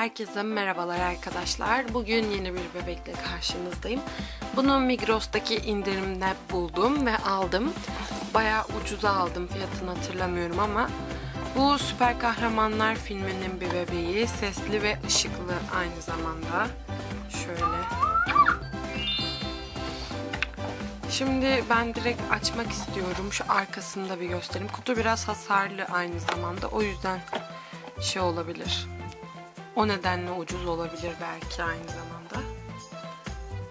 Herkese merhabalar arkadaşlar. Bugün yeni bir bebekle karşınızdayım. Bunu Migros'taki indirimde buldum ve aldım. Bayağı ucuza aldım. Fiyatını hatırlamıyorum ama bu Süper Kahramanlar filminin bir bebeği. Sesli ve ışıklı aynı zamanda. Şöyle. Şimdi ben direkt açmak istiyorum. Şu arkasını da bir göstereyim. Kutu biraz hasarlı aynı zamanda. O yüzden şey olabilir. O nedenle ucuz olabilir belki aynı zamanda.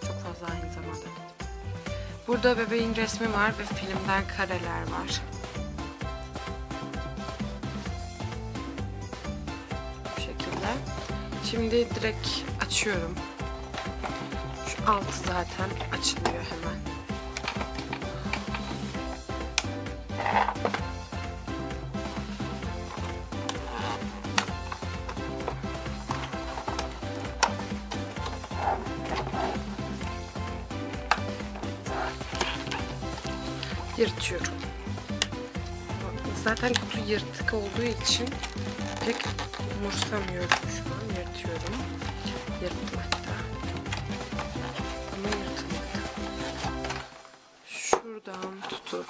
Çok fazla aynı zamanda. Burada bebeğin resmi var ve filmden kareler var. Bu şekilde. Şimdi direkt açıyorum. Şu altı zaten açılıyor hemen. Yırtıyorum. Zaten kutu yırtık olduğu için pek umursamıyorum şu an. Yırtıyorum. Yırttım hatta. Ama yırtılmadı. Şuradan tutup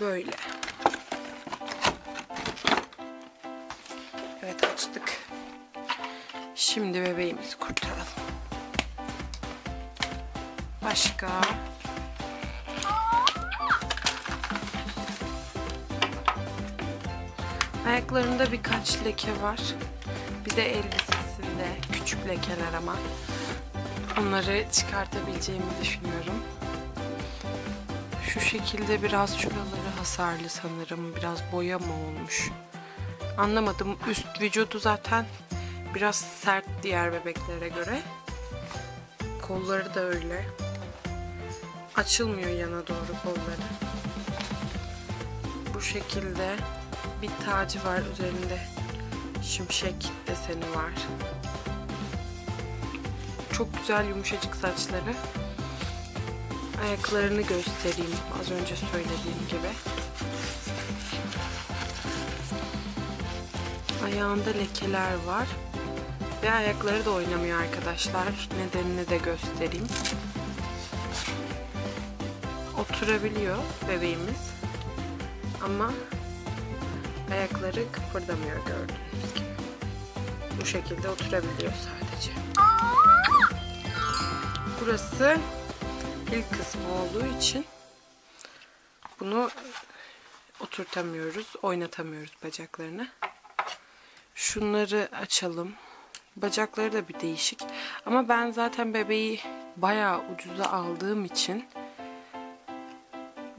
böyle. Evet açtık. Şimdi bebeğimizi kurtaralım. Başka? Ayaklarında birkaç leke var. Bir de elbisesinde küçük lekeler ama. Onları çıkartabileceğimi düşünüyorum. Şu şekilde biraz şuraları hasarlı sanırım. Biraz boya mı olmuş? Anlamadım. Üst vücudu zaten biraz sert diğer bebeklere göre. Kolları da öyle. Açılmıyor yana doğru kolları. Bu şekilde bir tacı var üzerinde şimşek deseni var. Çok güzel yumuşacık saçları. Ayaklarını göstereyim az önce söylediğim gibi. Ayağında lekeler var. Ve ayakları da oynamıyor arkadaşlar. Nedenini de göstereyim. Oturabiliyor bebeğimiz. Ama ayakları kıpırdamıyor gördüğünüz gibi. Bu şekilde oturabiliyor sadece. Burası pil kısmı olduğu için bunu oturtamıyoruz, oynatamıyoruz bacaklarını. Şunları açalım. Bacakları da bir değişik. Ama ben zaten bebeği bayağı ucuza aldığım için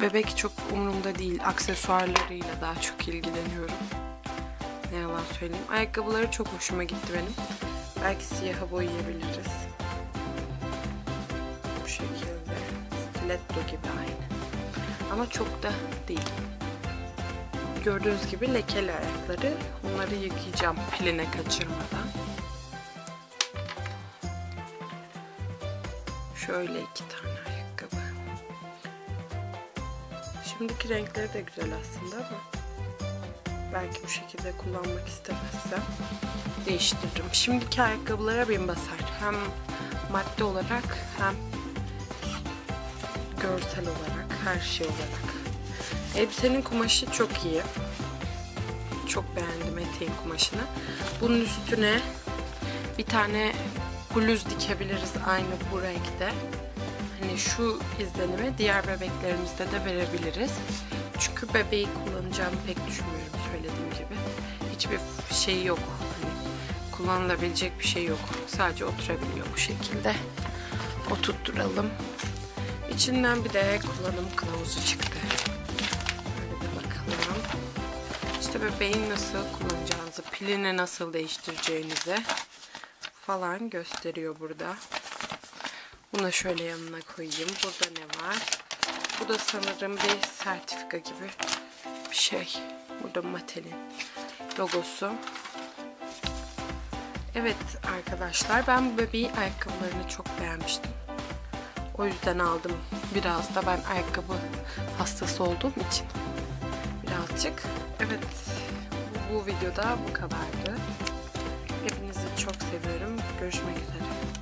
bebek çok umurumda değil. Aksesuarlarıyla daha çok ilgileniyorum. Ne yalan söyleyeyim. Ayakkabıları çok hoşuma gitti benim. Belki siyaha boyayabiliriz. Bu şekilde. Stiletto gibi aynı. Ama çok da değil. Gördüğünüz gibi lekeli ayakları. Onları yıkayacağım piline kaçırmadan. Şöyle iki tane Şimdiki renkleri de güzel aslında ama belki bu şekilde kullanmak istemezsem değiştiririm. Şimdiki ayakkabılara bin basar. Hem madde olarak hem görsel olarak her şey olarak. Elbisenin kumaşı çok iyi. Çok beğendim eteğin kumaşını. Bunun üstüne bir tane bluz dikebiliriz aynı bu renkte. Hani şu izlenimi diğer bebeklerimizde de verebiliriz. Çünkü bebeği kullanacağımı pek düşünmüyorum söylediğim gibi. Hiçbir şey yok. Hani kullanılabilecek bir şey yok. Sadece oturabiliyor bu şekilde. Oturtturalım. İçinden bir de kullanım kılavuzu çıktı. Böyle bir bakalım. İşte bebeğin nasıl kullanacağınızı, pilini nasıl değiştireceğinizi falan gösteriyor burada. Bunu da şöyle yanına koyayım. Burada ne var? Bu da sanırım bir sertifika gibi bir şey. Burada Mattel'in logosu. Evet arkadaşlar ben bu bebeği ayakkabılarını çok beğenmiştim. O yüzden aldım. Biraz da ben ayakkabı hastası olduğum için. Birazcık. Evet bu videoda bu kadardı. Hepinizi çok seviyorum. Görüşmek üzere.